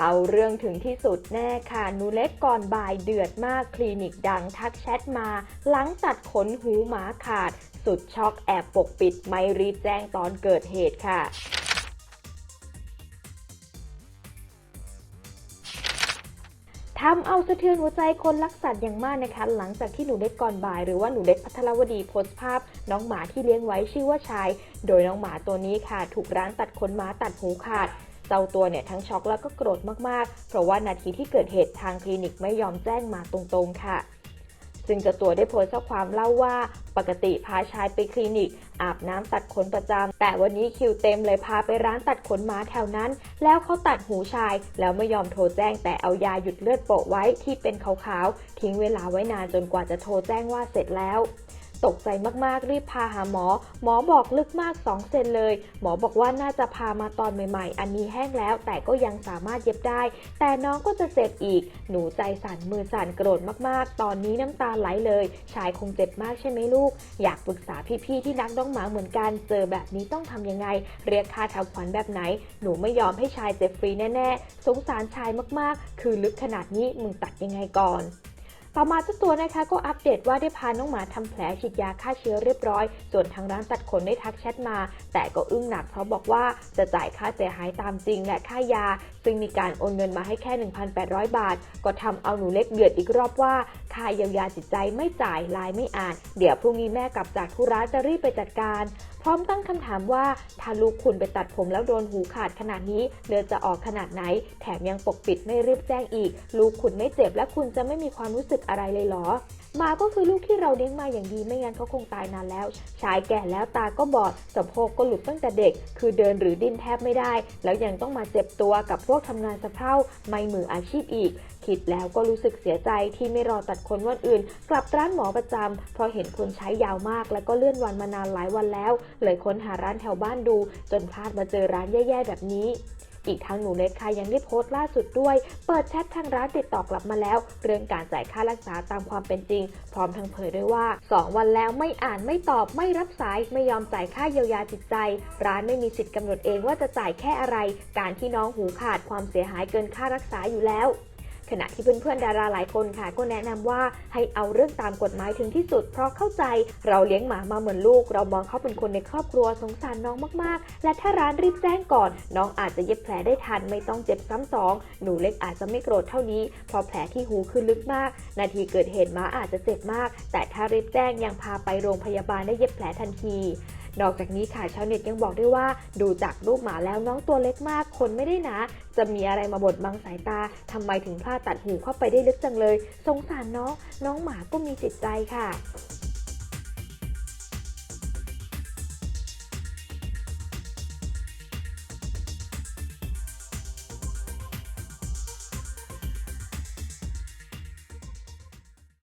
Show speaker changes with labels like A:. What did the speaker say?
A: เอาเรื่องถึงที่สุดแน่ค่ะหนูเล็กก่อนบ่ายเดือดมากคลินิกดังทักแชทมา หลังตัดขนหูหมาขาด สุดช็อกแอบปกปิดไม่รีบแจ้งตอนเกิดเหตุค่ะทำเอาสะเทือนหัวใจคนรักสัตว์อย่างมากนะคะ หลังจากที่หนูเล็กก่อนบ่าย หรือว่าหนูเล็กพัทรวดีโพสต์ภาพ น้องหมาที่เลี้ยงไว้ชื่อว่าชาย โดยน้องหมาตัวนี้ค่ะ ถูกร้านตัดขนหมาตัดหูขาด เจ้าตัวเนี่ยทั้งช็อกแล้วก็โกรธมากๆ เพราะว่านาทีที่เกิดเหตุทางคลินิกไม่ยอมแจ้งมาตรงๆค่ะซึ่งเจ้าตัวได้โพสต์ข้อความเล่าว่าปกติพาชายไปคลินิก อาบน้ำตัดขนประจำแต่วันนี้คิวเต็มเลยพาไปร้านตัดขนหมาแถวนั้น แล้วเขาตัดหูชาย แล้วไม่ยอมโทรแจ้งแต่เอายาหยุดเลือดโปะไว้ที่เป็นขาวๆ ทิ้งเวลาไว้นานจนกว่าจะโทรแจ้งว่าเสร็จแล้ว ตกใจมากๆ รีบพาหาหมอ หมอบอกลึกมาก 2 เซนเลย หมอบอกว่าน่าจะพามาตอนใหม่ๆ อันนี้แห้งแล้ว แต่ก็ยังสามารถเย็บได้ แต่น้องก็จะเจ็บอีก หนูใจสั่นมือสั่นโกรธมากๆ ตอนนี้น้ำตาไหลเลย ชายคงเจ็บมากใช่ไหมลูก อยากปรึกษาพี่ๆที่รักน้องหมาเหมือนกัน เจอแบบนี้ต้องทำยังไง เรียกค่าทำขวัญแบบไหน หนูไม่ยอมให้ชายเจ็บฟรีแน่ๆ สงสารชายมากๆ คือลึกขนาดนี้มึงตัดยังไงก่อน ต่อมาเจ้าตัวนะคะก็อัปเดตว่าได้พาน้องหมาทำแผลฉีดยาฆ่าเชื้อเรียบร้อย ส่วนทางร้านตัดขนได้ทักแชทมา แต่ก็อึ้งหนักเพราะบอกว่าจะจ่ายค่าเสียหายตามจริงและค่ายา ซึ่งมีการโอนเงินมาให้แค่ 1,800 บาท ก็ทำเอาหนูเล็กเดือดอีกรอบว่า ค่าเยียวยาจิตใจไม่จ่ายไลน์ไม่อ่าน เดี๋ยวพรุ่งนี้แม่กลับจากธุระจะรีบไปจัดการ พร้อมตั้งคำถามว่าถ้าลูกคุณไปตัดผมแล้วโดนหูขาดขนาดนี้เลือดจะออกขนาดไหน แถมยังปกปิดไม่รีบแจ้งอีก ลูกคุณไม่เจ็บและคุณจะไม่มีความรู้สึกอะไรเลยหรอหมาก็คือลูกที่เราเลี้ยงมาอย่างดีไม่งั้นเขาคงตายนานแล้ว ชายแก่แล้วตาก็บอดสะโพกก็หลุดตั้งแต่เด็ก คือเดินหรือดิ้นแทบไม่ได้ แล้วยังต้องมาเจ็บตัวกับพวกทำงานสะเพร่าไม่มืออาชีพอีก คิดแล้วก็รู้สึกเสียใจที่ไม่รอตัดคนวันอื่น กลับร้านหมอประจำเพราะเห็นคนใช้ยาวมาก แล้วก็เลื่อนวันมานานหลายวันแล้ว เลยค้นหาร้านแถวบ้านดู จนพลาดมาเจอร้านแย่ๆแบบนี้อีกทั้งหนูเล็กค่ะยังได้โพสต์ล่าสุดด้วย เปิดแชททางร้านติดต่อกลับมาแล้ว เรื่องการจ่ายค่ารักษาตามความเป็นจริง พร้อมทั้งเผยด้วยว่า 2 วันแล้วไม่อ่านไม่ตอบไม่รับสายไม่ยอมจ่ายค่าเยียวยาจิตใจ ร้านไม่มีสิทธิ์กำหนดเองว่าจะจ่ายแค่อะไร การที่น้องหูขาดความเสียหายเกินค่ารักษาอยู่แล้ว ขณะที่เพื่อนๆดาราหลายคนค่ะ ก็แนะนำว่าให้เอาเรื่องตามกฎหมายถึงที่สุด เพราะเข้าใจเราเลี้ยงหมามาเหมือนลูก เรามองเขาเป็นคนในครอบครัวสงสารน้องมากๆ และถ้าร้านรีบแจ้งก่อน น้องอาจจะเย็บแผลได้ทันไม่ต้องเจ็บซ้ำสองหนูเล็กอาจจะไม่โกรธเท่านี้เพราะแผลที่หูคือลึกมาก นาทีเกิดเหตุหมาอาจจะเจ็บมาก แต่ถ้ารีบแจ้งยังพาไปโรงพยาบาลได้เย็บแผลทันที นอกจากนี้ค่ะชาวเน็ตยังบอกด้วยว่า ดูจากรูปหมาแล้วน้องตัวเล็กมากคนไม่ได้นะ จะมีอะไรมาบดบังสายตาทำไมถึงพลาดตัดหูเข้าไปได้ลึกจังเลย สงสารน้อง น้องหมาก็มีจิตใจค่ะ